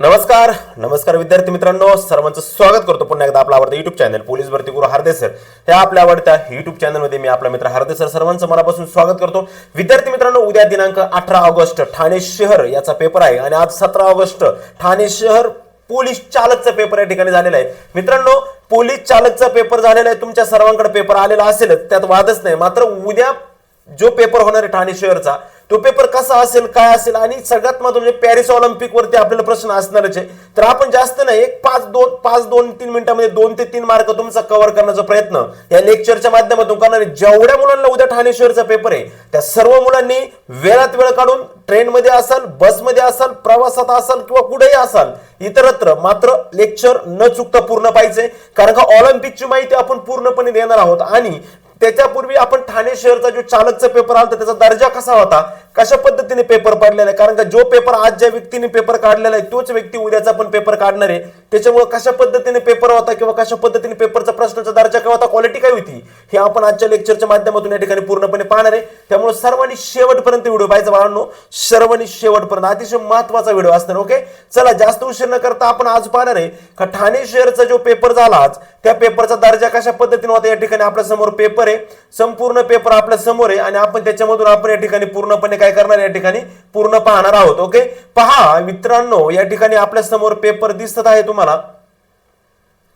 नमस्कार नमस्कार विद्यार्थी मित्रांनो सर्वांचं स्वागत करतो पुन्हा एकदा आपला आवडता युट्यूब चॅनल पोलीस भरती गुरु हरदे सर हे आपल्या आवडत्या युट्यूब चॅनलमध्ये मी आपला मित्र हरदे सर सर्वांचं मनापासून स्वागत करतो. विद्यार्थी मित्रांनो उद्या दिनांक अठरा ऑगस्ट ठाणे शहर याचा पेपर आहे आणि आज सतरा ऑगस्ट ठाणे शहर पोलीस चालकचा पेपर या ठिकाणी झालेला आहे. मित्रांनो पोलीस चालकचा पेपर झालेला आहे. तुमच्या सर्वांकडे पेपर आलेला असेलच त्यात वादच नाही. मात्र उद्या जो पेपर होणार आहे ठाणे शहरचा तो पेपर कसा असेल काय असेल आणि सगळ्यात महत्त्वाचं म्हणजे पॅरिस ऑलिम्पिक वरती आपल्याला प्रश्न असणारच आहे. तर आपण जास्त नाही एक पाच दोन पाच दोन तीन मिनिटांमध्ये दोन ते तीन मार्क तुमचा कव्हर करण्याचा प्रयत्न या लेक्चरच्या माध्यमातून करणार जेवढ्या मुलांना उद्या ठाणे शहरचा पेपर आहे त्या सर्व मुलांनी वेळात वेळ काढून ट्रेनमध्ये असाल बसमध्ये असाल प्रवासात असाल किंवा कुठेही असाल इतरत्र मात्र लेक्चर न चुकता पूर्ण पाहिजे कारण का ऑलिम्पिकची माहिती आपण पूर्णपणे देणार आहोत. आणि त्याच्यापूर्वी आपण ठाणे शहरचा जो चालकचा पेपर आला त्याचा दर्जा कसा होता? कशा पद्धतीने पेपर पडलेला आहे? कारण का जो पेपर आज ज्या व्यक्तीने पेपर काढलेला आहे तोच व्यक्ती उद्याचा पण पेपर काढणार आहे. त्याच्यामुळे कशा पद्धतीने पेपर होता किंवा कशा पद्धतीने पेपरचा प्रश्नाचा दर्जा काय होता क्वालिटी काय होती हे आपण आजच्या लेक्चरच्या माध्यमातून या ठिकाणी पूर्णपणे पाहणार आहे. त्यामुळे सर्वांनी शेवटपर्यंत व्हिडिओ पाहिजे बाळांनो सर्वांनी शेवटपर्यंत अतिशय महत्त्वाचा व्हिडिओ असणार ओके? चला जास्त उशीर न करता आपण आज पाहणार आहे का ठाणे शहरचा जो पेपर झाला आज त्या पेपरचा दर्जा कशा पद्धतीने होता या ठिकाणी आपल्यासमोर पेपर आहे. संपूर्ण पेपर आपल्यासमोर आहे आणि आपण त्याच्यामधून आपण या ठिकाणी पूर्णपणे काय करणार या ठिकाणी? पूर्ण पाहणार आहोत ओके पहा मित्रांनो या ठिकाणी आपल्यासमोर पेपर दिसत आहे तुम्हाला.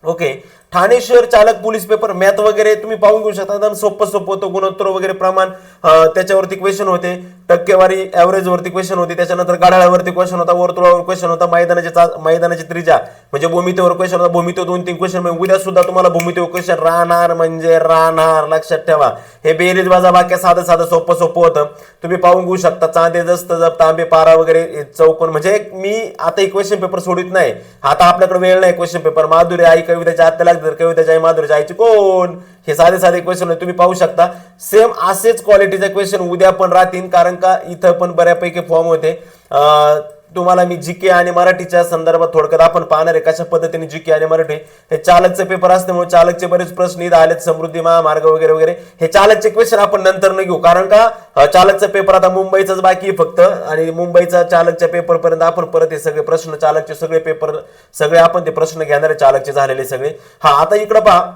ओके. ठाणे शहर चालक पोलीस पेपर मॅथ वगैरे तुम्ही पाहून घेऊ शकता. एकदम सोपं सोपं होतं. गुणोत्तर वगैरे प्रमाण त्याच्यावरती क्वेश्चन होते. टक्केवारी ॲव्हरेजवरती क्वेश्चन होती. त्याच्यानंतर गाडाळावरती क्वेश्चन होता. वर्तुळावर क्वेश्चन होता. मैदानाच्या मैदानाची त्रिजा म्हणजे भूमितेवर क्वेश्चन होता. भूमितेवर दोन तीन क्वेश्चन उद्या सुद्धा तुम्हाला भूमितेवर क्वेश्चन राहणार म्हणजे राहणार. लक्षात ठेवा. हे बेरीज बाजा वाक्य साधं साधं सोपं सोपं होतं. तुम्ही पाहून घेऊ शकता. चांदे जस्त जप तांबे पारा वगैरे चौकोन. म्हणजे मी आता एक क्वेश्चन पेपर सोडित नाही. आता आपल्याकडे वेळ नाही क्वेश्चन पेपर माधुरी आई कवितेच्या आत्या लागते कवितेच्या आई माधुरीच्या आईची कोण? हे साधे साधे क्वेश्चन तुम्ही पाहू शकता. सेम असेच क्वालिटीचे क्वेश्चन उद्या पण राहतील कारण का इथं पण बऱ्यापैकी फॉर्म होते. अं, तुम्हाला मी जीके आणि मराठीच्या संदर्भात थोडक्यात आपण पाहणार आहे कशा पद्धतीने जीके आणि मराठी हे चालकचे पेपर असल्यामुळे चालकचे बरेच प्रश्न इथं आलेत समृद्धी महामार्ग वगैरे वगैरे. हे चालकचे क्वेश्चन आपण नंतर न घेऊ कारण का चालकचा पेपर आता मुंबईचाच बाकी आहे फक्त. आणि मुंबईचा चालकच्या पेपर पर्यंत आपण परत हे सगळे प्रश्न चालकचे सगळे पेपर सगळे आपण ते प्रश्न घेणारे चालकचे झालेले सगळे. हा आता इकडं पहा.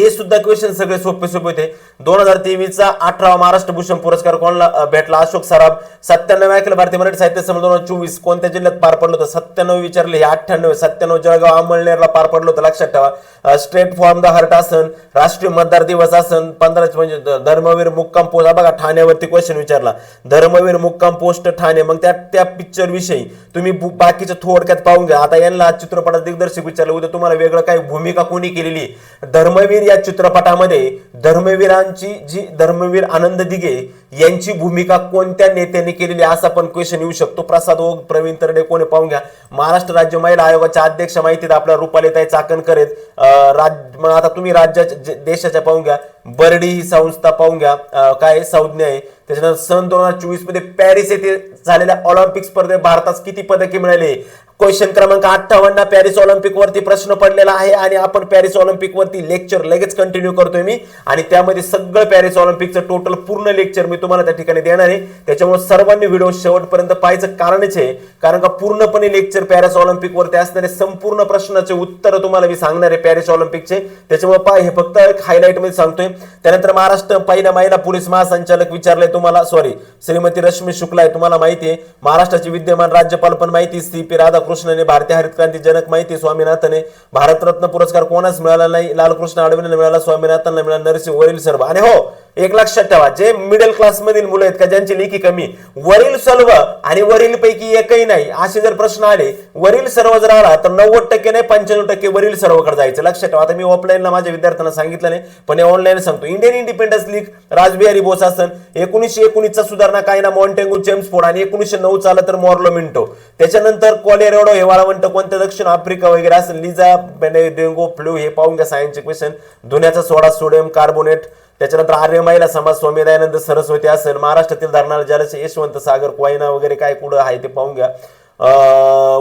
हे सुद्धा क्वेश्चन सगळे सोपे सोपे होते. दोन हजार तेवीसचा अठरावा महाराष्ट्र भूषण पुरस्कार कोणाला भेटला? अशोक सराफ. सत्त्याण्णव ऐकलं भारतीय मराठी साहित्य संमेलन दोन हजार चोवीस. कोणत्या जिल्ह्यात पार पडलं होतं? सत्त्याण्णव विचारले हे अठ्ठ्याण्णव सत्त्याण्णव जळगाव अमळनेरला पार पडलं होतं. लक्षात ठेवा. स्टेट फॉर्म द हर्ट आसन राष्ट्रीय मतदार दिवस आसन पंधरा म्हणजे धर्मवीर मुक्काम पोस्ट बघा ठाण्यावरती क्वेश्चन विचारला. धर्मवीर मुक्काम पोस्ट ठाणे. मग त्या त्या पिक्चर विषयी तुम्ही बाकीच्या बाकीचं थोडक्यात पाहून घ्या. आता यांना चित्रपटात दिग्दर्शक विचारलं उद्या तुम्हाला वेगळं काय भूमिका कोणी केलेली धर्मवीर या चित्रपटामध्ये धर्मवीरांची जी धर्मवीर आनंद दिघे यांची भूमिका कोणत्या नेत्याने केलेली असा पण क्वेश्चन येऊ शकतो. प्रसाद ओग प्रवीण तरडे कोणी पाहून घ्या. महाराष्ट्र राज्य महिला आयोगाच्या अध्यक्ष माहितीत आपल्या रुपालीताई चाकणकर करेत अं, राज आता तुम्ही राज्याच्या देशाच्या पाहून घ्या. बर्डी ही संस्था पाहून घ्या. काय संज्ञा आहे. त्याच्यानंतर सन दोन हजार चोवीसमध्ये पॅरिस येथे झालेल्या ऑलिम्पिक स्पर्धेत भारतास किती पदके मिळाले? क्वेश्चन क्रमांक अठ्ठावन्न पॅरिस ऑलिम्पिक वरती प्रश्न पडलेला आहे आणि आपण पॅरिस ऑलिम्पिक वरती लेक्चर लगेच कंटिन्यू करतोय मी. आणि त्यामध्ये सगळं पॅरिस ऑलिम्पिकचं टोटल पूर्ण लेक्चर मी तुम्हाला त्या ठिकाणी देणार आहे. त्याच्यामुळे सर्वांनी व्हिडिओ शेवटपर्यंत पाहायचं कारणच आहे कारण का पूर्णपणे लेक्चर पॅरिस ऑलिम्पिक वरती असणारे संपूर्ण प्रश्नाचे उत्तर तुम्हाला मी सांगणार आहे पॅरिस ऑलिम्पिकचे. त्याच्यामुळे पाय हे फक्त एक हायलाईटमध्ये सांगतोय. त्यानंतर महाराष्ट्र पहिल्या महिला पोलीस महासंचालक विचारले तुम्हाला सॉरी श्रीमती रश्मी शुक्ला आहे तुम्हाला माहिती आहे. महाराष्ट्राचे विद्यमान राज्यपाल पण माहिती सी पी लालकृष्णने भारतीय हरित क्रांती जनक माहिती स्वामीनाथने भारतरत्न पुरस्कार कोणाच मिळाला नाही? लालकृष्ण आडवेला मिळाला स्वामीनाथनला मिळाला नरसिंह वरील सर्व. आणि हो एक लक्षात ठेवा जे मिडल क्लास मधील मुलं आहेत का ज्यांची लेखी कमी वरील सर्व आणि वरील पैकी एकही नाही असे जर प्रश्न आले वरील सर्व जर आला तर नव्वद टक्के नाही पंच्याण्णव टक्के वरील सर्वकडे जायचं. लक्षात ठेवा आता मी ऑफलाईनला माझ्या विद्यार्थ्यांना सांगितलं नाही पण हे ऑनलाईन सांगतो. Indian Independence League Rajbihari Bose आसन एकोणीसशे एकोणीसचा सुधारणा कायदा मॉन्टेंगू जेम्स फोर्ड आणि एकोणीसशे नऊ आला तर मॉर्लो मिंटो. त्याच्यानंतर एवढं हे वाळवंट कोणत्या दक्षिण आफ्रिका वगैरे असेल लिझा डेंगो फ्लू हे पाहून घ्या सायन्सचे क्वेश्चन धुण्याचा सोडा सोडियम कार्बोनेट त्याच्यानंतर आर्य महिला समाज स्वामी दयानंद सरस्वती असेल महाराष्ट्रातील धरणाला जलसे यशवंत सागर कोयना वगैरे काय कुठं आहे ते पाहून घ्या.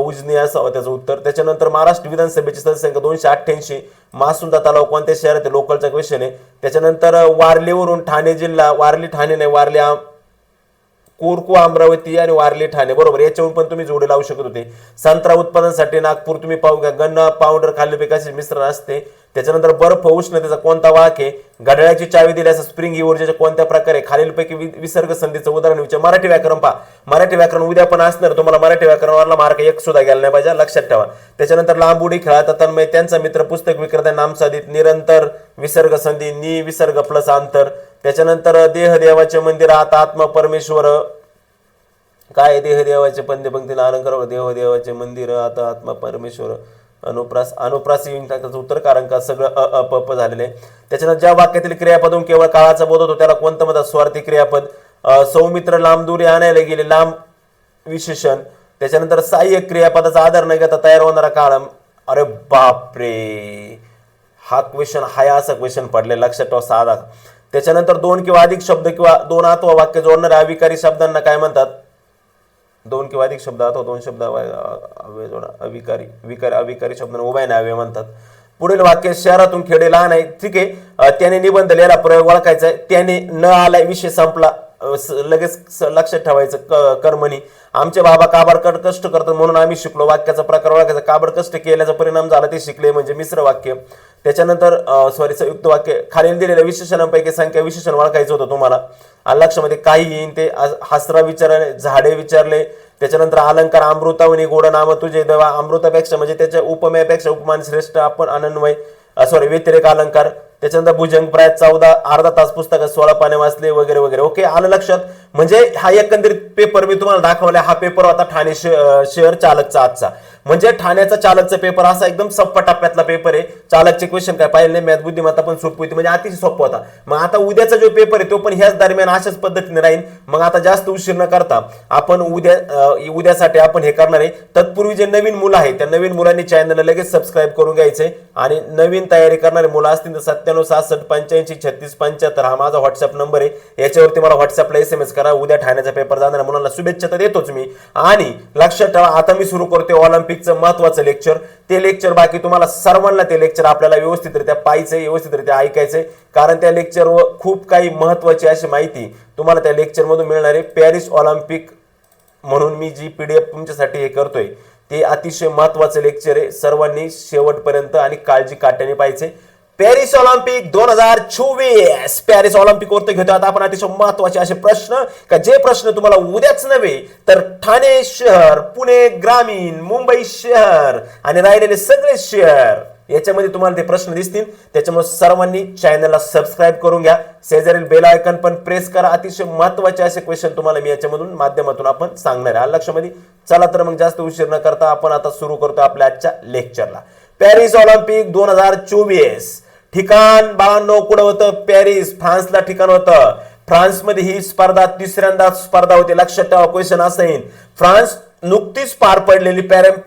उजनी असावं त्याचं उत्तर. त्याच्यानंतर महाराष्ट्र विधानसभेची सदस्यसंख्या दोनशे अठ्ठ्याऐंशी मासुंदा तलाव कोणत्या शहरात लोकलचा क्वेश्चन आहे? त्याच्यानंतर वारलीवरून ठाणे जिल्हा वारली ठाणे नाही वारली कोरकू अमरावती आणि वारली ठाणे. बरोबर याच्यावरून पण तुम्ही जोडे लावू शकत होते. संत्रा उत्पादनासाठी नागपूर तुम्ही पाहू घ्या गन्न पावडर खाल्ल्यापैकी मिश्रण असते. त्याच्यानंतर बर्फ उष्णतेचा कोणता वाक आहे? घड्याळाची चावी दिल्यास स्प्रिंग ही ऊर्जेच्या कोणत्या प्रकारे? खालीलपैकी वि- विसर्ग संधीचं उदाहरण विचार. मराठी व्याकरण पहा. मराठी व्याकरण उद्या पण असणार. तुम्हाला मराठी व्याकरणावरला मार्क एक सुद्धा गेला नाही पाहिजे. लक्षात ठेवा. त्याच्यानंतर लांब उडी खेळात तन्मय त्यांचा मित्र पुस्तक विक्रेता नामसाधित निरंतर विसर्ग संधी नि विसर्ग प्लस अंतर. त्याच्यानंतर देहदेवाचे मंदिर आता आत्मा परमेश्वर काय देहदेवाचे पंद्यपंक्तीला अलंकार? देहदेवाचे मंदिर आता आत्मा परमेश्वर अनुप्रास अनुप्रास येऊन त्याचं उत्तर कारण का सगळं अ झालेले झालेलं आहे. त्याच्यानंतर ज्या वाक्यातील क्रियापदून केवळ काळाचा बोध होतो त्याला कोणतं म्हणतात? स्वार्थी क्रियापद. सौमित्र लांब दुरी आणायला गेले लांब विशेषण. त्याच्यानंतर सहाय्यक क्रियापदाचा आधार न घेता तयार होणारा काळम. अरे बापरे! हा क्वेश्चन हाय असा क्वेश्चन पडले लक्षात ठेवा साधा. त्याच्यानंतर दोन किंवा अधिक शब्द किंवा दोन अथवा वाक्य जोडणाऱ्या अविकारी शब्दांना काय म्हणतात? दोन किंवा अधिक शब्द अथवा दोन शब्द जोडा अविकारी विकारी अविकारी शब्दांना उभ्या नावे म्हणतात. पुढील वाक्य शहरातून खेडे लहान आहे. ठीक आहे. त्याने निबंध लिहायला प्रयोग ओळखायचा आहे. त्याने न आलाय विषय संपला. लगेच स- लक्षात ठेवायचं क- कर्मणी आमचे बाबा काबाडकड कष्ट करतात म्हणून आम्ही शिकलो. वाक्याचा प्रकार ओळखायचा. काबड कष्ट केल्याचा परिणाम झाला ते शिकले म्हणजे मिश्र वाक्य. त्याच्यानंतर सॉरी संयुक्त वाक्य. खालील दिलेल्या विशेषणांपैकी संख्या विशेषण ओळखायचं होतं तुम्हाला. लक्षामध्ये काही येईन ते हसरा विचारले झाडे विचारले. त्याच्यानंतर अलंकार अमृतावनी गोड नाम तुझे देवा. अमृतापेक्षा म्हणजे त्याच्या उपमेयापेक्षा उपमान श्रेष्ठ आपण आनंदमय सॉरी व्यतिरेक अलंकार. त्याच्यानंतर भुजंग प्राय चौदा अर्धा तास पुस्तकात सोळा पाने वाचले वगैरे वगैरे. ओके आलं लक्षात. म्हणजे हा एकंदरीत पेपर मी तुम्हाला दाखवला हा पेपर होता ठाणे शहर चालकचा आजचा. म्हणजे ठाण्याचा चालकचा पेपर असा एकदम सप्पा टप्प्यातला पेपर आहे. चालकचे क्वेश्चन काय पाहिले मॅथ बुद्धिमत्ता पण सोपी होती म्हणजे अतिशय सोपा होता. मग आता उद्याचा जो पेपर आहे तो पण ह्याच दरम्यान अशाच पद्धतीने राहील. मग आता जास्त उशीर न करता आपण उद्या उद्यासाठी आपण हे करणार आहे. तत्पूर्वी जे नवीन मुलं आहेत त्या नवीन मुलांनी चॅनलला लगेच सबस्क्राईब करून घ्यायचे. आणि नवीन तयारी करणारे मुलं असतील तर सत्त्याण्णव सहासष्ट पंच्याऐंशी छत्तीस पंच्याहत्तर हा माझा व्हॉट्सअप नंबर आहे. याच्यावरती मला व्हॉट्सअपला एस एम एस करा उद्या ठाण्याचा पेपर जाणार मुलांना शुभेच्छा तर देतोच मी. आणि लक्षात ठेवा आता मी सुरू करते ऑलिम्पिकचं महत्वाचं लेक्चर ते लेक्चर बाकी तुम्हाला सर्वांना ते लेक्चर आपल्याला व्यवस्थितरित्या पाहायचंय व्यवस्थितरित्या ऐकायचंय. कारण त्या लेक्चरवर खूप काही महत्वाची अशी माहिती तुम्हाला त्या लेक्चरमधून मिळणार आहे. पॅरिस ऑलिम्पिक म्हणून मी जी पी डी एफ तुमच्यासाठी हे करतोय ते अतिशय महत्वाचं लेक्चर आहे. सर्वांनी शेवटपर्यंत आणि काळजी काट्याने पाहिजे पॅरिस ऑलिम्पिक दोन हजार चोवीस. पॅरिस ऑलिम्पिक वरती घेतो आता आपण अतिशय महत्त्वाचे असे प्रश्न. का जे प्रश्न तुम्हाला उद्याच नव्हे तर ठाणे शहर पुणे ग्रामीण मुंबई शहर आणि राहिलेले सगळे शहर याच्यामध्ये तुम्हाला ते प्रश्न दिसतील. त्याच्यामुळे सर्वांनी चॅनलला सबस्क्राईब करून घ्या. शेजारील बेल आयकन पण प्रेस करा. अतिशय महत्त्वाचे असे क्वेश्चन तुम्हाला मी याच्यामधून माध्यमातून आपण सांगणार आहे. लक्षामध्ये चला तर मग जास्त उशीर न करता आपण आता सुरू करतो आपल्या आजच्या लेक्चरला पॅरिस ऑलिम्पिक दोन हजार चोवीस. ठिकाण बाळांनो कुठं होतं? पॅरिस फ्रान्सला ठिकाण होतं. फ्रान्समध्ये ही स्पर्धा तिसऱ्यांदा स्पर्धा होती. लक्षात ठेवा क्वेश्चन असं येईल फ्रान्स नुकतीच पार पडलेली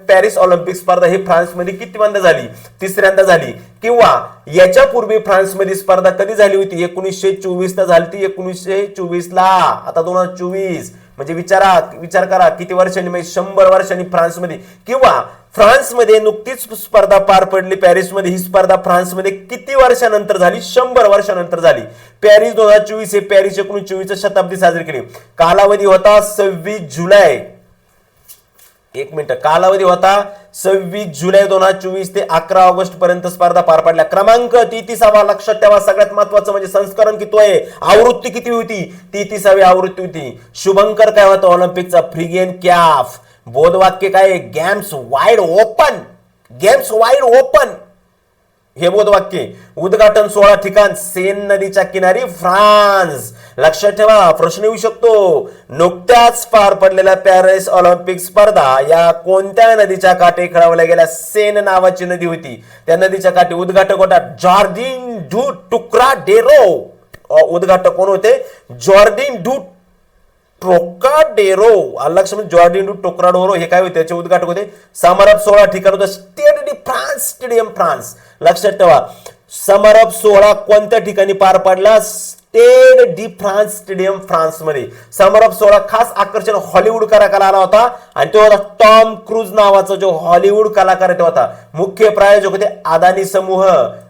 पॅरिस ऑलिम्पिक स्पर्धा ही फ्रान्समध्ये कितीवंदा झाली? तिसऱ्यांदा झाली. किंवा याच्यापूर्वी फ्रान्समध्ये स्पर्धा कधी झाली होती? एकोणीसशे चोवीस ला झाली ती एकोणीसशे चोवीस ला आता दोन हजार चोवीस. म्हणजे विचारा विचार करा किती वर्षांनी म्हणजे शंभर वर्षांनी फ्रान्समध्ये किंवा फ्रान्समध्ये नुकतीच स्पर्धा पार पडली पॅरिसमध्ये ही स्पर्धा फ्रान्समध्ये किती वर्षानंतर झाली? शंभर वर्षानंतर झाली. पॅरिस दोन हजार चोवीस हे पॅरिस एकोणीस चोवीस शताब्दी साजरी केली. कालावधी होता सव्वीस जुलै. एक मिनिट. कालावधी होता सव्वीस जुलै दोन हजार चोवीस ते अकरा ऑगस्ट पर्यंत स्पर्धा पार पडल्या. क्रमांक तेहतीसावा लक्षात ठेवा सगळ्यात महत्वाचं म्हणजे संस्करण किती आहे? आवृत्ती किती होती? तेहतीसावी आवृत्ती होती. शुभंकर काय होतं? ऑलिम्पिकचा फ्रिगेन कॅफ. बोधवाक्य काय games wide open games wide open हे बोधवाक्य. उद्घाटन सोळा ठिकाण सेन नदीच्या किनारी फ्रान्स. लक्षात ठेवा प्रश्न येऊ शकतो. नुकत्याच पार पडलेल्या पॅरिस ऑलिम्पिक स्पर्धा या कोणत्या नदीच्या काठी खेळवल्या गेल्या? सेन नावाची नदी होती. त्या नदीच्या काठी उद्घाटक होता जॉर्डिन डू टुकरा डेरो अ, उद्घाटक कोण होते? जॉर्डिन डू ट्रोकाडेरो लक्ष म्हणजे जॉर्डिन डू टोक्राडोरो हे काय होते? त्याचे उद्घाटक होते. समारंभ सोळा ठिकाण होतं. Stade de France stadium France लक्षात ठेवा. समारंभ सोहळा कोणत्या ठिकाणी पार पडला? स्टेड डी फ्रान्स स्टेडियम फ्रान्समध्ये समारोप सोहळा खास आकर्षण हॉलिवूड कलाकार आला होता. आणि तो होता टॉम क्रूज नावाचा जो हॉलिवूड कलाकार तो होता. मुख्य प्रायोजक होते अदानी समूह.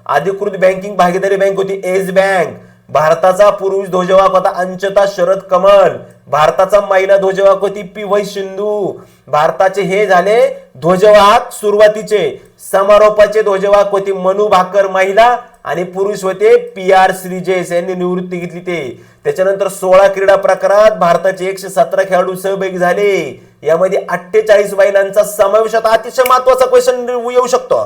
अधिकृत बँकिंग भागीदारी बँक होती एज बँक भारताचा पुरुष ध्वजवाहक होता अंचता शरद कमल. भारताचा महिला ध्वजवाहक होती पी वै सिंधू. भारताचे हे झाले ध्वजवाहक सुरुवातीचे. समारोपाचे ध्वजवाहक होते मनु भाकर महिला. आणि पुरुष होते पी आर श्रीजेस यांनी निवृत्ती घेतली ते. त्याच्यानंतर सोळा क्रीडा प्रकारात भारताचे एकशे सतरा खेळाडू सहभागी झाले. यामध्ये अठ्ठेचाळीस महिलांचा समावेश होता. अतिशय महत्त्वाचा क्वेश्चन येऊ शकतो.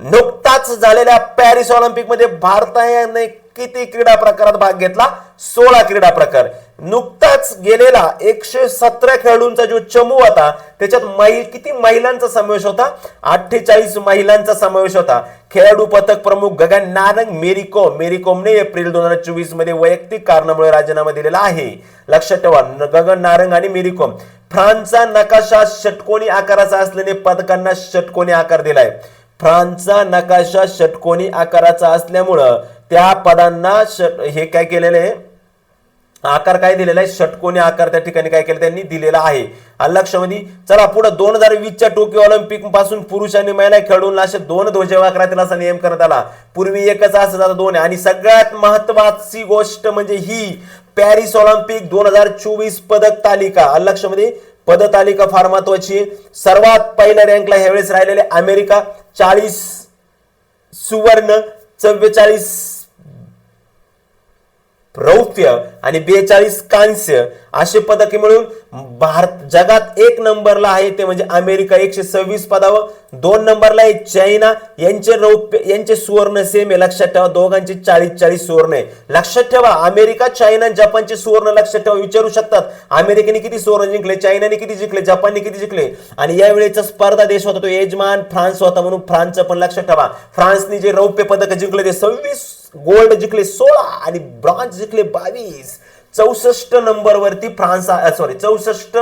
नुकताच झालेल्या पॅरिस ऑलिम्पिकमध्ये भारताने किती क्रीडा प्रकारात भाग घेतला? सोळा क्रीडा प्रकार. नुकताच गेलेला एकशे सतरा खेळाडूंचा जो चमू होता त्याच्यात मै किती महिलांचा समावेश होता? अठ्ठेचाळीस महिलांचा समावेश होता. खेळाडू पथक प्रमुख गगन नारंग मेरी कोम मेरी कोमने एप्रिल दोन हजार चोवीसमध्ये वैयक्तिक कारणामुळे राजीनामा दिलेला आहे. लक्षात ठेवा गगन नारंग आणि मेरी कोम फ्रान्सचा नकाशा षटकोनी आकाराचा असल्याने पदकांना षटकोनी आकार दिलाय. फ्रान्सचा नकाशा षटकोनी आकाराचा असल्यामुळं त्या पदांना षट हे काय केलेलं आहे? आकार काय दिलेला आहे? षटकोनी आकार त्या ठिकाणी काय केलं? त्यांनी दिलेला आहे. आणि लक्षामध्ये चला पुढे दोन हजार वीसच्या टोकियो ऑलिम्पिकपासून पुरुष आणि महिला खेळून असे दोन ध्वजवाहक राहतील असा नियम करण्यात आला. पूर्वी एकच असं आता दोन आहे. आणि सगळ्यात महत्वाची गोष्ट म्हणजे ही पॅरिस ऑलिम्पिक दोन हजार चोवीस पदक तालिका. आणि लक्षामध्ये पद तालिका फार महत्वाची सर्वात पहिल्या रँकला ह्यावेळेस राहिलेले अमेरिका चाळीस सुवर्ण चव्वेचाळीस रौप्य आणि बेचाळीस कांस्य असे पदके मिळून भारत जगात एक नंबरला आहे ते म्हणजे अमेरिका एकशे सव्वीस पदावर दोन नंबरला आहे चायना. यांचे रौप्य यांचे सुवर्ण सेम आहे. लक्षात ठेवा दोघांचे चाळीस चाळीस सुवर्ण आहे. लक्षात ठेवा अमेरिका चायना जपानचे सुवर्ण लक्षात ठेवा विचारू शकतात. अमेरिकेने किती सुवर्ण जिंकले चायनाने किती जिंकले जपानने किती जिंकले? आणि यावेळेचा स्पर्धा देश होता तो यजमान फ्रान्स होता म्हणून फ्रान्सचं पण लक्षात ठेवा. फ्रान्सने जे रौप्य पदक जिंकले ते सव्वीस गोल्ड जिंकले सोळा आणि ब्रॉन्झ जिंकले बावीस. चौसष्ट नंबर वरती फ्रान्स सॉरी चौसष्ट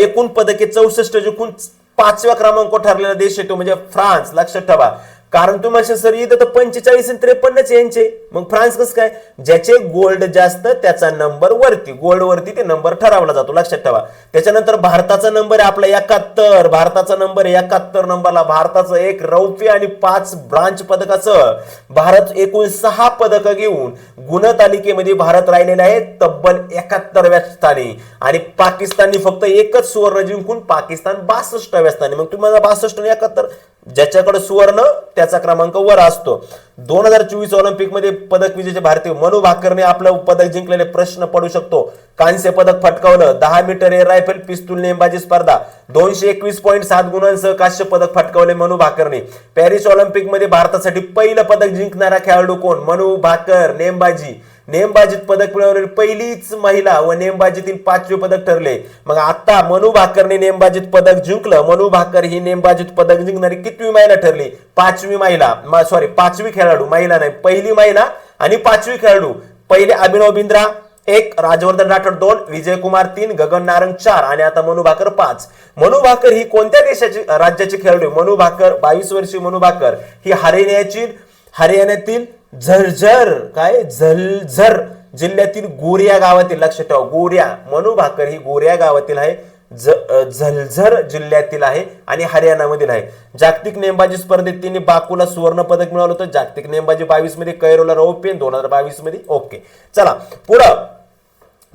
एकूण पदके चौसष्ट जिंकून पाचव्या क्रमांक ठरलेला देश येतो म्हणजे फ्रान्स. लक्षात ठेवा. कारण तुम्ही सर इथं तर पंचेचाळीस आणि त्रेपन्नच यांचे. मग फ्रान्स कसं काय? ज्याचे गोल्ड जास्त त्याचा नंबर वरती. गोल्ड वरती ते नंबर ठरवला जातो. लक्षात ठेवा. त्याच्यानंतर भारताचा नंबर आहे आपला एकाहत्तर. भारताचा नंबर एकाहत्तर नंबरला. भारताचं एक रौप्य आणि पाच ब्रांच पदकाचं भारत एकूण सहा पदक घेऊन गुणतालिकेमध्ये भारत राहिलेला आहे. तब्बल एकाहत्तरव्या स्थानी. आणि पाकिस्तानने फक्त एकच सुवर्ण जिंकून पाकिस्तान बासष्टव्या स्थानी. मग तुम्हाला बासष्ट आणि एकाहत्तर ज्याच्याकडे सुवर्ण त्याचा क्रमांक वर असतो. दोन हजार चोवीस ऑलिम्पिकमध्ये पदक विजेते भारतीय मनू भाकरने आपलं पदक जिंकलेले प्रश्न पडू शकतो. कांस्य पदक फटकावलं. दहा मीटर एअर रायफल पिस्तूल नेमबाजी स्पर्धा. दोनशे एकवीस पॉईंट सात गुणांसह कांस्य पदक फटकावले मनू भाकरने. पॅरिस ऑलिम्पिकमध्ये भारतासाठी पहिलं पदक जिंकणारा खेळाडू कोण? मनू भाकर नेमबाजी. नेमबाजीत पदक मिळवणारी पहिलीच महिला व नेमबाजीतील पाचवे पदक ठरले. मग आता मनू भाकरने नेमबाजीत पदक जिंकलं. मनू भाकर ही नेमबाजीत पदक जिंकणारी कितवी महिला ठरली? पाचवी महिला सॉरी पाचवी खेळाडू महिला नाही पहिली महिला आणि पाचवी खेळाडू. पहिले अभिनव बिंद्रा एक राजवर्धन राठोड दोन विजय कुमार तीन गगन नारंग चार आणि आता मनू भाकर पाच. मनू भाकर ही कोणत्या देशाची राज्याची खेळाडू मनू भाकर बावीस वर्षीय मनू भाकर ही हरियाणाची हरियाणातील झरझर काय? झलझर जिल्ह्यातील गोरिया गावातील लक्ष ठेवा गोरिया. मनू भाकर ही गोरिया गावातील आहे झलझर जिल्ह्यातील आहे आणि हरियाणामधील आहे. जागतिक नेमबाजी स्पर्धेत तिने बाकूला सुवर्ण पदक मिळवलं होतं. जागतिक नेमबाजी बावीसमध्ये कैरोला रौप्य दोन हजार बावीसमध्ये ओके. चला पुढं.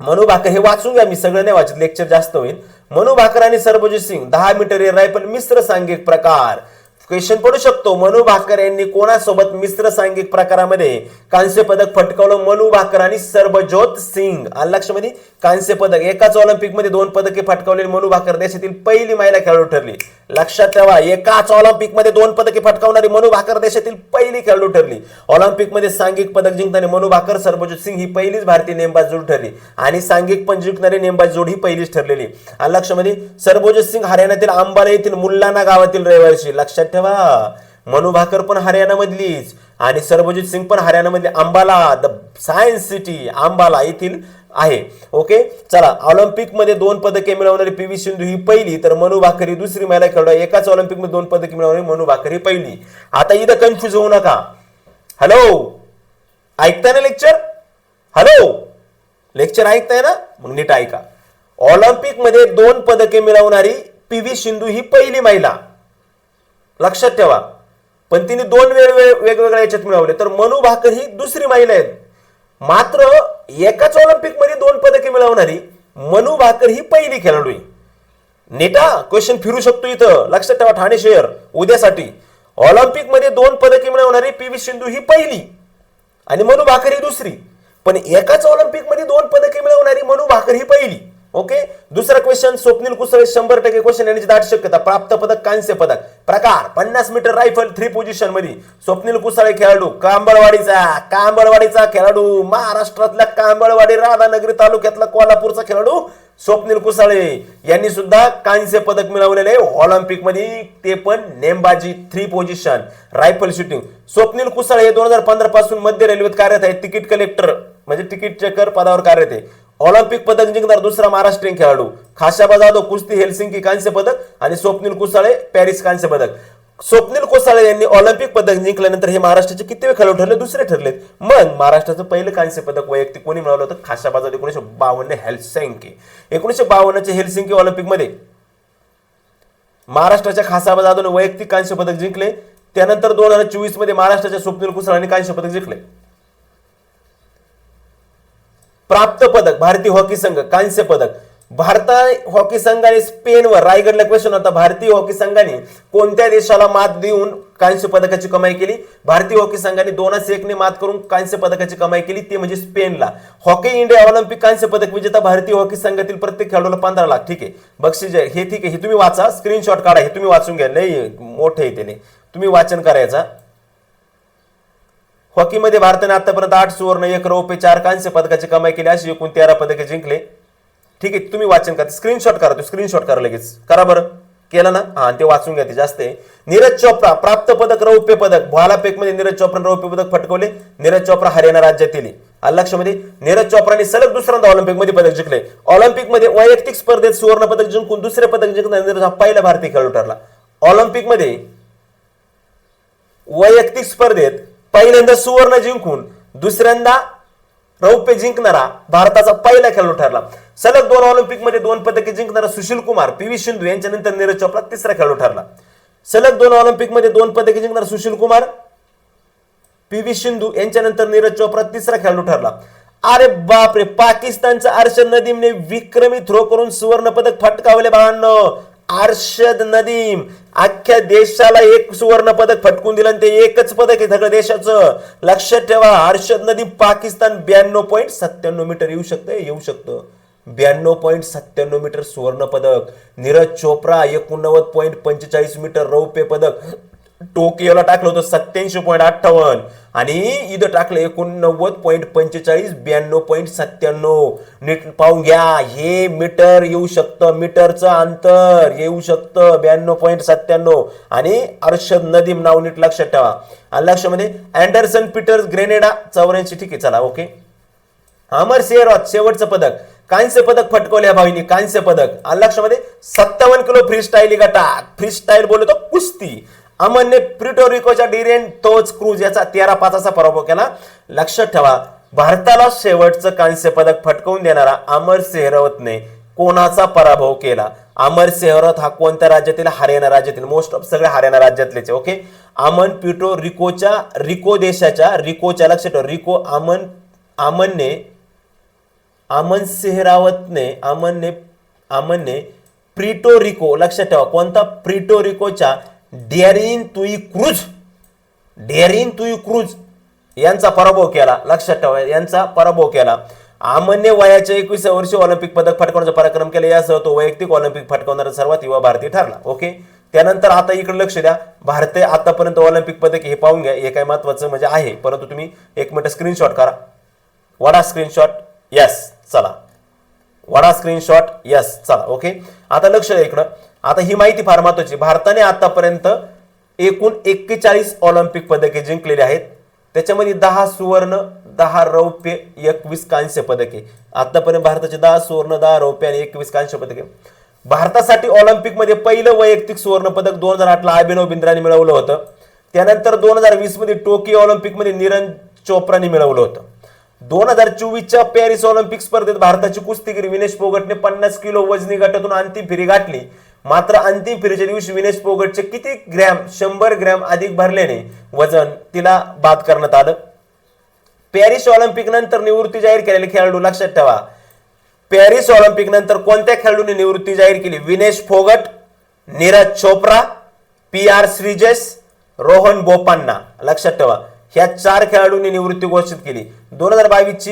मनू भाकर हे वाचून घ्या मी सगळं नाही वाचत लेक्चर जास्त होईल. मनू भाकर आणि सरबजीत सिंग दहा मीटर एअर रायफल मिश्र सांघिक प्रकार. क्वेश्चन पडू शकतो. मनू भाकर यांनी कोणासोबत मिश्र सांघिक प्रकारामध्ये कांस्य पदक फटकावलं? मनू भाकर आणि सरबजोत सिंग. आणि लक्षामध्ये कांस्य पदक. एकाच ऑलिम्पिकमध्ये दोन पदके फटकावलेली मनू भाकर देशातील पहिली महिला खेळाडू ठरली. लक्षात ठेवा एकाच ऑलिम्पिकमध्ये दोन पदके फटकावणारी मनू भाकर देशातील पहिली खेळाडू ठरली. ऑलिम्पिकमध्ये सांघिक पदक जिंकणारी मनू भाकर सरबजीत सिंग ही पहिलीच भारतीय नेमबाज जोड ठरली. आणि सांघिक पण जिंकणारी नेमबाज जोड ही पहिलीच ठरलेली. आणि लक्षामध्ये सिंग हरियाणातील अंबाला येथील मुल्लाना गावातील रहिवासी. लक्षात ठेवा. मनु भाकर पण हरियाणामधलीच आणि सरबजीत सिंग पण हरियाणामधली. Ambala the science city Ambala येथील आहे. ओके चला ऑलिम्पिकमध्ये दोन पदके मिळवणारी पी व्ही सिंधू ही पहिली तर मनु भाकर ही दुसरी महिला खेळाडू एकाच ऑलिम्पिकमध्ये दोन पदके मिळवणारी मनु भाकर ही पहिली. आता इथं कन्फ्युज होऊ नका. हॅलो ऐकताय ना लेक्चर हॅलो लेक्चर ऐकताय ना? मग नीट ऐका. ऑलिम्पिकमध्ये दोन पदके मिळवणारी पी व्ही सिंधू ही पहिली महिला. लक्षात ठेवा. पण तिने दोन वेळ वेगवेगळ्या याच्यात मिळवले. तर मनू भाकर ही दुसरी महिला आहेत. मात्र एकाच ऑलिम्पिकमध्ये दोन पदके मिळवणारी मनू भाकर ही पहिली खेळाडू आहे. नेटा क्वेश्चन फिरू शकतो इथं. लक्षात ठेवा ठाणे शहर उद्यासाठी ऑलिम्पिकमध्ये दोन पदके मिळवणारी पी व्ही सिंधू ही पहिली. आणि मनू भाकर ही दुसरी. पण एकाच ऑलिम्पिकमध्ये दोन पदके मिळवणारी मनू भाकर ही पहिली. ओके दुसरा क्वेश्चन स्वप्नील कुसळे शंभर टक्के क्वेश्चन येण्याची दाट शक्यता प्राप्त पदक कांस्य पदक. प्रकार पन्नास मीटर रायफल थ्री पोझिशनमध्ये स्वप्नील कुसळे खेळाडू कांबळवाडीचा कांबळवाडीचा खेळाडू महाराष्ट्रातल्या कांबळवाडी राधानगरी तालुक्यातला कोल्हापूरचा खेळाडू स्वप्नील कुसाळे यांनी सुद्धा कांस्य पदक मिळवलेले ऑलिम्पिकमध्ये ते पण नेमबाजी three position rifle shooting Swapnil Kusale हे दोन हजार पंधरा पासून मध्य रेल्वेत कार्यरत आहे तिकीट कलेक्टर म्हणजे तिकीट चेकर पदावर कार्यरत आहे. ऑलिम्पिक पदक जिंकणार दुसरा महाराष्ट्रीयन खेळाडू. खाशाबा जाधव कुस्ती हेल्सिंकी कांस्य पदक आणि स्वप्नील कुसाळे पॅरिस कांस्य पदक. स्वप्नील कोसाळे यांनी ऑलिम्पिक पदक जिंकल्यानंतर हे महाराष्ट्राचे किती खेळाडू ठरले? दुसरे ठरलेत. मग महाराष्ट्राचं पहिलं कांस्य पदक वैयक्तिक कोणी मिळवलं होतं? खाशाबाजात एकोणीशे बावन्न हेल्सिंकी. एकोणीशे बावन्नच्या हेल्सिंकी ऑलिम्पिकमध्ये महाराष्ट्राच्या खासाबा जाधवने वैयक्तिक कांस्य पदक जिंकले. त्यानंतर दोन हजार चोवीसमध्ये महाराष्ट्राच्या स्वप्नील कुसाळांनी कांस्य पदक जिंकले. प्राप्त पदक भारतीय हॉकी संघ कांस्य पदक. भारत हॉकी संघाने स्पेनवर रायगडला क्वेश्चन होता. भारतीय हॉकी संघाने कोणत्या देशाला मात देऊन कांस्य पदकाची कमाई केली? भारतीय हॉकी संघाने दोनच एकने मात करून कांस्य पदकाची कमाई केली ती म्हणजे स्पेनला. हॉकी इंडिया ऑलिम्पिक कांस्य पदक विजेता भारतीय हॉकी संघातील प्रत्येक खेळाडूला पंधरा लाख. ठीक आहे. बक्षीस आहे, हे ठीक आहे. हे तुम्ही वाचा. स्क्रीनशॉट काढा. हे तुम्ही वाचून घ्या. नाही मोठे आहे त्याने. तुम्ही वाचन करायचा. हॉकीमध्ये भारताने आतापर्यंत आठ सुवर्ण एक रौप्य चार कांस्य पदकाची कमाई केली अशी एकूण तेरा पदके जिंकले. ठीक आहे तुम्ही वाचन करा. स्क्रीनशॉट करा तो स्क्रीनशॉट करा लगेच. करा बरं. केलं ना? हा ते वाचून घ्या ते जास्त आहे. नीरज चोप्रा प्राप्त पदक रौप्य पदक. भालाफेकमध्ये नीरज चोप्राने रौप्य पदक फटकवले नीरज चोप्रा हरियाणा राज्यातील आहे. लक्षामध्ये नीरज चोप्राने सलग दुसऱ्यांदा ऑलिम्पिकमध्ये पदक जिंकले. ऑलिम्पिकमध्ये वैयक्तिक स्पर्धेत सुवर्ण पदक जिंकून दुसरे पदक जिंकणार नीरज हा पहिला भारतीय खेळाडू ठरला. ऑलिम्पिकमध्ये वैयक्तिक स्पर्धेत पहिल्यांदा सुवर्ण जिंकून दुसऱ्यांदा रौप्य जिंकणारा भारताचा पहिला खेळाडू ठरला. सलग दोन ऑलिम्पिकमध्ये दोन पदके जिंकणारा सुशील कुमार पी व्ही सिंधू यांच्यानंतर नीरज चोपडा तिसरा खेळाडू ठरला. सलग दोन ऑलिम्पिकमध्ये दोन पदके जिंकणारा सुशील कुमार पी व्ही सिंधू यांच्यानंतर नीरज चोप्रा तिसरा खेळाडू ठरला. अरे बापरे पाकिस्तानचा अर्शद नदीमने विक्रमी थ्रो करून सुवर्ण पदक फटकावले बाळांनो. अर्शद नदीम. अख्ख्या देशाला एक सुवर्ण पदक फटकून दिलं आणि ते एकच पदक आहे सगळं देशाचं. लक्षात ठेवा अर्शद नदीम पाकिस्तान ब्याण्णव पॉईंट सत्त्याण्णव मीटर येऊ शकतं येऊ शकतं. ब्याण्णव पॉईंट सत्त्याण्णव मीटर सुवर्ण पदक. नीरज चोप्रा एकोणनव्वद पॉईंट पंचेचाळीस मीटर रौप्य पदक. टोकियोला टाकलं होतं सत्याऐंशी पॉईंट अठ्ठावन्न. आणि इथं टाकलं एकोणनव्वद पॉईंट पंचेचाळीस ब्याण्णव पॉईंट सत्त्याण्णव. नीट पाहून घ्या हे मीटर येऊ शकतं मीटरचं अंतर येऊ शकतं ब्याण्णव पॉईंट सत्त्याण्णव. आणि अर्षद नदीम नाव नीट लक्षात ठेवा. आणि लक्षामध्ये म्हणजे अँडरसन पीटर्स ग्रेनेडा चौऱ्याऐंशी. ठीक आहे चला ओके. अमर सेहरावत शेवटचं पदक. कांस्य पदक फटकवल्या भाईनी कांस्य पदक. आणि लक्षामध्ये सत्तावन्न किलो फ्री स्टाईल गटात. फ्री स्टाईल बोलतो कुस्ती. अमनने प्रिटोरिकोच्या डिरेन तोच क्रूज याचा तेरा पाचाचा पराभव केला. लक्षात ठेवा भारताला शेवटचं कांस्य पदक फटकवून देणारा अमर सेहरावतने कोणाचा पराभव केला? अमर सेहरावत हा कोणत्या राज्यातील? हरियाणा राज्यातील. मोस्ट ऑफ सगळे हरियाणा राज्यातलेचे ओके अमन पिटो रिकोच्या रिको देशाच्या रिकोच्या लक्षात ठेवा रिको अमन अमनने अमन सेहरावतने अमनने अमनने प्रिटोरिको लक्षात ठेवा कोणता? प्रिटोरिकोच्या Darren Tui Cruz Darren Tui Cruz यांचा पराभव केला. लक्षात ठेवा यांचा पराभव केला. अमनने वयाच्या एकवीस वर्षी ऑलिम्पिक पदक फटकावण्याचा पराक्रम केला. यासह तो वैयक्तिक ऑलिम्पिक फटकावणारा सर्वात युवा भारतीय ठरला. ओके? त्यानंतर आता इकडे लक्ष द्या. भारतीय आतापर्यंत ऑलिम्पिक पदक हे पाहून घ्या. हे काय महत्वाचं म्हणजे आहे. परंतु तुम्ही एक मिनिट स्क्रीनशॉट करा. वडा स्क्रीनशॉट यस चला. वडा स्क्रीनशॉट यस चला. ओके? आता लक्ष द्या इकडं. आता ही माहिती फार महत्वाची भारताने आतापर्यंत एकूण एक्केचाळीस ऑलिम्पिक पदके जिंकलेली आहेत. त्याच्यामध्ये दहा सुवर्ण दहा रौप्य एकवीस कांस्य पदके. आतापर्यंत भारताचे दहा सुवर्ण दहा रौप्य आणि एकवीस कांस्य पदके. भारतासाठी ऑलिम्पिकमध्ये पहिलं वैयक्तिक सुवर्ण पदक दोन हजार आठला अभिनव बिंद्राने मिळवलं होतं. त्यानंतर दोन हजार वीसमध्ये टोकियो ऑलिम्पिकमध्ये नीरज चोप्राने मिळवलं होतं. दोन हजार चोवीसच्या पॅरिस ऑलिम्पिक स्पर्धेत भारताची कुस्तीगिरी विनेश फोगटने पन्नास किलो वजनी गटातून अंतिम फेरी गाठली. मात्र अंतिम फेरीच्या दिवशी विनेश फोगटचे किती ग्रॅम शंभर ग्रॅम अधिक भरल्याने वजन तिला बाद करण्यात आलं. पॅरिस ऑलिम्पिक नंतर निवृत्ती जाहीर केलेले खेळाडू लक्षात ठेवा. पॅरिस ऑलिम्पिक नंतर कोणत्या खेळाडूने निवृत्ती जाहीर केली? विनेश फोगट नीरज चोप्रा पी आर श्रीजेश रोहन बोपांना लक्षात ठेवा ह्या चार खेळाडूंनी निवृत्ती घोषित केली. दोन हजार बावीस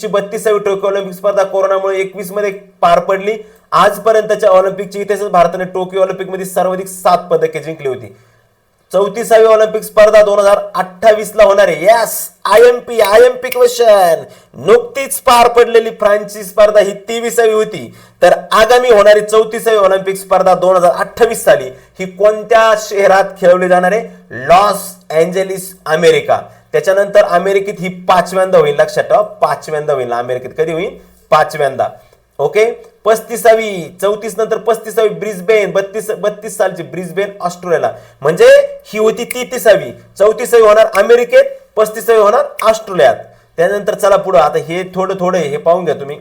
ची बत्तीसावी टोकियो ऑलिम्पिक स्पर्धा कोरोनामुळे एकवीसमध्ये पार पडली. आजपर्यंतच्या ऑलिम्पिकच्या इतिहासात भारताने टोकियो ऑलिम्पिकमध्ये सर्वाधिक सात पदके जिंकली होती. चौतीसावी ऑलिम्पिक स्पर्धा दोन हजार अठ्ठावीस ला होणार आहे yes I M P I M P question नुकतीच पार पडलेली फ्रान्सची स्पर्धा ही तेविसावी होती. तर आगामी होणारी चौतीसावी ऑलिम्पिक स्पर्धा दोन हजार अठ्ठावीस साली ही कोणत्या शहरात खेळवली जाणार आहे? Los Angeles America. त्याच्यानंतर अमेरिकेत ही पाचव्यांदा होईल लक्षात ठेवा पाचव्यांदा होईल. अमेरिकेत कधी होईल? पाचव्यांदा. ओके पस्तीसावी चौतीस नंतर पस्तीसावी ब्रिस्बेन बत्तीस बत्तीस सालची ब्रिस्बेन ऑस्ट्रेलियाला. म्हणजे ही होती तेहतीसावी. चौतीसावी होणार अमेरिकेत पस्तीसावी होणार ऑस्ट्रेलियात. त्यानंतर चला पुढं. आता हे थोडं थोडं हे पाहून घ्या तुम्ही.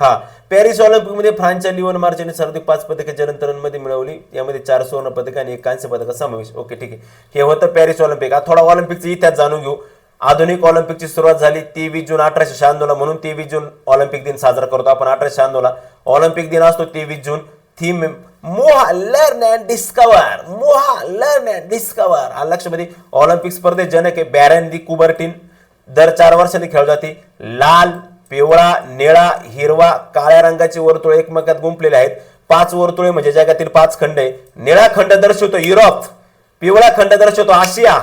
हा. पॅरिस ऑलिम्पिकमध्ये फ्रान्सच्या लिओन मार्चने सर्वाधिक पाच पदके जलंतरणमध्ये मिळवली. यामध्ये चार सुवर्ण पदक आणि एक कांस्य पदक समावेश. ओके ठीक आहे. हे होतं पॅरिस ऑलिम्पिक. हा थोडा ऑलिम्पिकचा इतिहास जाणून घेऊ. आधुनिक ऑलिम्पिकची सुरुवात झाली. तेवीस जून अठराशे शहाण्णवला म्हणून तेवीस जून ऑलिम्पिक दिन साजरा करतो आपण. अठराशे शहाण्णवला ऑलिम्पिक दिन असतो. तेवीस June theme move learn and discover move learn and discover हा लक्षमध्ये ऑलिम्पिक स्पर्धेत जनक आहे बॅरन दी कुबर्टिन. दर चार वर्षांनी खेळली जाते. लाल पिवळा निळा हिरवा काळ्या रंगाचे वर्तुळ एकमेकात गुंपलेले आहेत. पाच वर्तुळे म्हणजे जगातील पाच खंड आहे. निळा खंड दर्शवतो युरोप. पिवळा खंड दर्शवतो आशिया.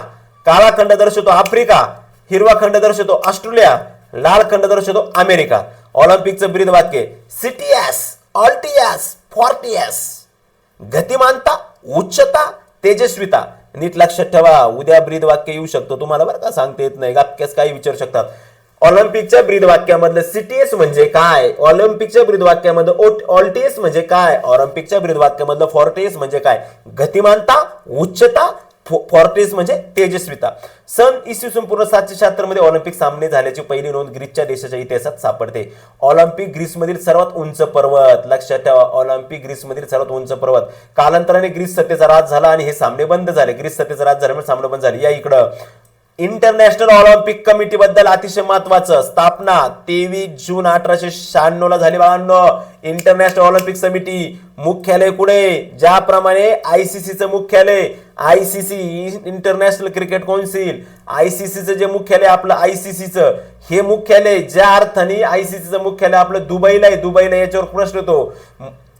काळा खंड दर्शवतो आफ्रिका. हिरवा खंड दर्शवतो ऑस्ट्रेलिया लाल खंड दर्शवतो अमेरिका. ऑलिम्पिकचं ब्रीद वाक्य सिटीएस ऑल्टियास फॉर्टीएस गतिमानता उच्चता तेजस्विता. नीट लक्षात ठेवा उद्या ब्रीद वाक्य येऊ शकतो. तुम्हाला बरं का सांगता येत नाही गापक्यास काही विचारू शकतात. ऑलिम्पिकच्या ब्रीद वाक्यामधलं सिटीएस म्हणजे काय? ऑलिम्पिकच्या ब्रीद वाक्यामधलं ऑल्टीएस म्हणजे काय? ऑलिम्पिकच्या ब्रीद वाक्यामधलं फॉर्टीएस म्हणजे काय? गतिमानता उच्चता फॉर्टिस म्हणजे तेजस्विता. सन इसवी सन पूर्ण सातशे शहात्तरमध्ये ऑलिम्पिक सामने झाल्याची पहिली नोंद ग्रीसच्या देशाच्या इतिहासात सापडते. ऑलिम्पिक ग्रीसमधील सर्वात उंच पर्वत लक्षात ठेवा ऑलिम्पिक ग्रीसमधील सर्वात उंच पर्वत. कालांतराने ग्रीस सत्तेचा राज झाला आणि हे सामने बंद झाले. ग्रीस सत्तेचा राज झाल्यामुळे सामने बंद झाले. या इकडं. इंटरनॅशनल ऑलिम्पिक कमिटी बद्दल अतिशय महत्वाचं स्थापना तेवीस जून अठराशे शहाण्णव ला झाली बाळांनो. इंटरनॅशनल ऑलिम्पिक समिती मुख्यालय कुठे? ज्याप्रमाणे आयसीसीचं मुख्यालय. आयसीसी इंटरनॅशनल क्रिकेट काउन्सिल आयसीसीचं जे मुख्यालय आपलं आयसीसीचं हे मुख्यालय ज्या अर्थाने आयसीसीचं मुख्यालय आपलं दुबईला आहे. दुबईला याच्यावर प्रश्न येतो.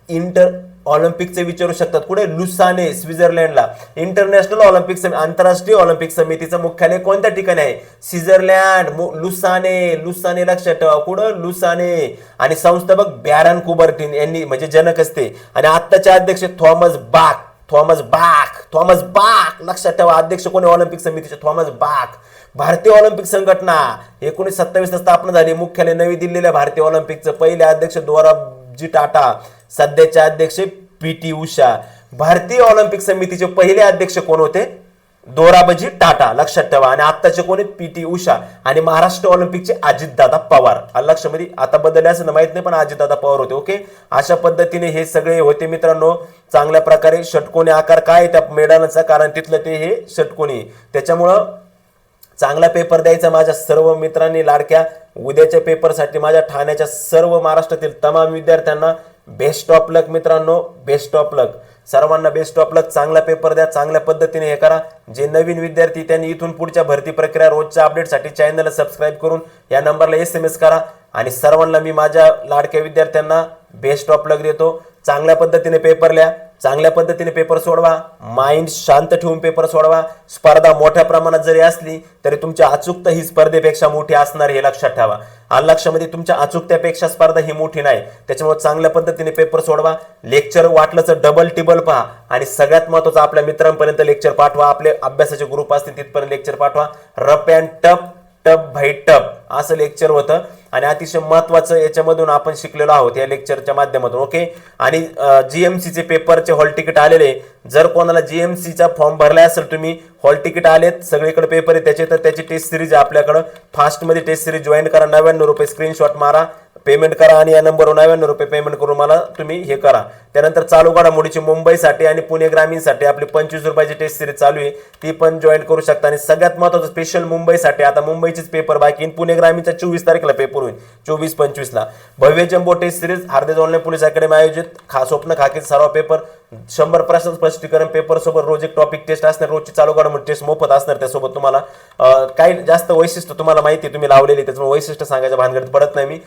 इंटर ऑलिम्पिकचे विचारू शकतात. कुठे? लुसाने स्वित्झर्लंडला. इंटरनॅशनल ऑलिम्पिक समिती आंतरराष्ट्रीय ऑलिम्पिक समितीचं मुख्यालय कोणत्या ठिकाणी आहे? स्वित्झर्लंड. मु- लुसाने लुसाने लक्षात ठेवा. कुठं? लुसाने. आणि संस्थापक बॅरन कुबर्टिन यांनी म्हणजे जनक असते. आणि आत्ताचे अध्यक्ष Thomas Bach. Thomas Bach. Thomas Bach. लक्षात ठेवा. अध्यक्ष कोणी ऑलिम्पिक समितीचे? Thomas Bach. भारतीय ऑलिम्पिक संघटना. एकोणीस सत्तावीस स्थापना झाली. मुख्यालय नवी दिल्लीला. भारतीय ऑलिम्पिकचं पहिले अध्यक्ष दोराबजी टाटा. सध्याचे अध्यक्ष पी टी उषा. भारतीय ऑलिम्पिक समितीचे पहिले अध्यक्ष कोण होते? दोराबजी टाटा. लक्षात ठेवा. आणि आत्ताचे कोण आहेत? P T Usha. आणि महाराष्ट्र ऑलिम्पिकचे अजितदादा पवार. आलं लक्षामध्ये आता बदलले असं माहीत नाही पण अजितदादा पवार होते. ओके? अशा पद्धतीने हे सगळे होते मित्रांनो. चांगल्या प्रकारे षटकोनी आकार काय आहे त्या मैदानाचा कारण तिथलं ते हे षटकोनी. त्याच्यामुळं चांगला पेपर द्यायचा माझ्या सर्व मित्रांनी लाडक्या. उद्याच्या पेपरसाठी माझ्या ठाण्याच्या सर्व महाराष्ट्रातील तमाम विद्यार्थ्यांना बेस्ट ऑफ लक मित्रांनो बेस्ट ऑफ लक सर्वांना बेस्ट ऑफ लक चांगला पेपर द्या चांगल्या पद्धतीने हे करा. जे नवीन विद्यार्थी त्यांनी इथून पुढच्या भरती प्रक्रिया रोजच्या अपडेटसाठी चॅनलला सबस्क्राईब करून या नंबरला एस एम एस करा. आणि सर्वांना मी माझ्या लाडक्या विद्यार्थ्यांना बेस्ट ऑफ लक देतो. चांगल्या पद्धतीने पेपर लिहा चांगल्या पद्धतीने पेपर सोडवा माइंड शांत ठेवून पेपर सोडवा. स्पर्धा मोठ्या प्रमाणात जरी असली तरी तुमची अचूकता ही स्पर्धेपेक्षा मोठी असणार हे लक्षात ठेवा. आणि लक्षामध्ये तुमच्या अचूकतेपेक्षा स्पर्धा ही मोठी नाही. त्याच्यामुळे चांगल्या पद्धतीने पेपर सोडवा. लेक्चर वाटलं तर डबल टिबल पहा. आणि सगळ्यात महत्वाचं आपल्या मित्रांपर्यंत लेक्चर पाठवा. आपले अभ्यासाचे ग्रुप असतील तिथपर्यंत लेक्चर पाठवा. रप अँड टप टप भाई टप. असं लेक्चर होतं. आणि अतिशय महत्वाचं याच्यामधून आपण शिकलेलो आहोत या लेक्चरच्या माध्यमातून ओके आणि जीएमसीचे पेपरचे हॉल तिकीट आलेले. जर कोणाला जीएमसीचा फॉर्म भरला असेल तुम्ही हॉल तिकीट आलेत सगळीकडे पेपर आहे त्याचे तर त्याची टेस्ट सिरीज आपल्याकडं. फास्टमध्ये टेस्ट सिरीज जॉईन करा नव्याण्णव रुपये स्क्रीनशॉट मारा. पेमेंट करा आणि या नंबरवर नव्याण्णव रुपये पेमेंट करून मला तुम्ही हे करा. त्यानंतर चालू घडामोडीची मुंबईसाठी आणि पुणे ग्रामीणसाठी आपली पंचवीस रुपयाची टेस्ट सिरीज चालू आहे. ती पण जॉईन करू शकता आणि सगळ्यात महत्त्वाचं स्पेशल मुंबईसाठी आता मुंबईचीच पेपर बाकी आहे. पुणे ग्रामीणच्या चोवीस तारखेला पेपर होईल. चोवीस पंचवीसला. भव्य जम्बो टेस्ट सिरीज हार्देज ऑनलाईन पोलीस अकॅडमी आयोजित. खा स्वप्न खाकीचा सर्व पेपर शंभर प्रश्न स्पष्टीकरण पेपर सोबत रोज एक टॉपिक टेस्ट असणार रोजची चालू घडामोडी टेस्ट मोफत असणार त्यासोबत तुम्हाला काही जास्त वैशिष्ट्य तुम्हाला माहिती तुम्ही लावलेली त्याच्यामुळे वैशिष्ट्य सांगायच्या भानगडीत पडत नाही मी.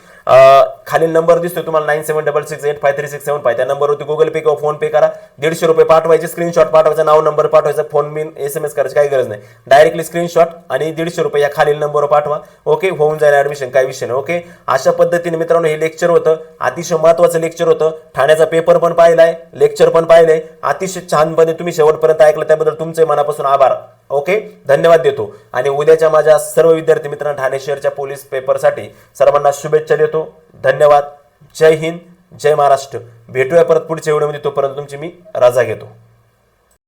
खालील नंबर दिसतोय तुम्हाला nine seven double six eight five three six seven five त्या नंबरवरती गुगल पे किंवा फोन पे करा. दीडशे रुपये पाठवायचे स्क्रीनशॉट पाठवायचा नाव नंबर पाठवायचा फोन बिन एस एम एस करायची काही गरज नाही. डायरेक्टली स्क्रीनशॉट आणि दीडशे रुपये या खालील नंबरवर पाठवा. ओके होऊन जाईल ऍडमिशन काही विषय नाही. ओके अशा पद्धतीने मित्रांनो हे लेक्चर होतं. अतिशय महत्वाचं लेक्चर होतं. ठाण्याचा पेपर पण पाहिलाय. लेक्चर पण पाहिलंय अतिशय छानपणे तुम्ही शेवटपर्यंत ऐकलं त्याबद्दल तुमचे मनापासून आभार. ओके? धन्यवाद देतो. आणि उद्याच्या माझ्या सर्व विद्यार्थी मित्रांना ठाणे शहरच्या पोलीस पेपरसाठी सर्वांना शुभेच्छा देतो. धन्यवाद. जय हिंद. जय महाराष्ट्र. भेटूया परत पुढच्या व्हिडिओमध्ये. तोपर्यंत तुमची मी रजा घेतो.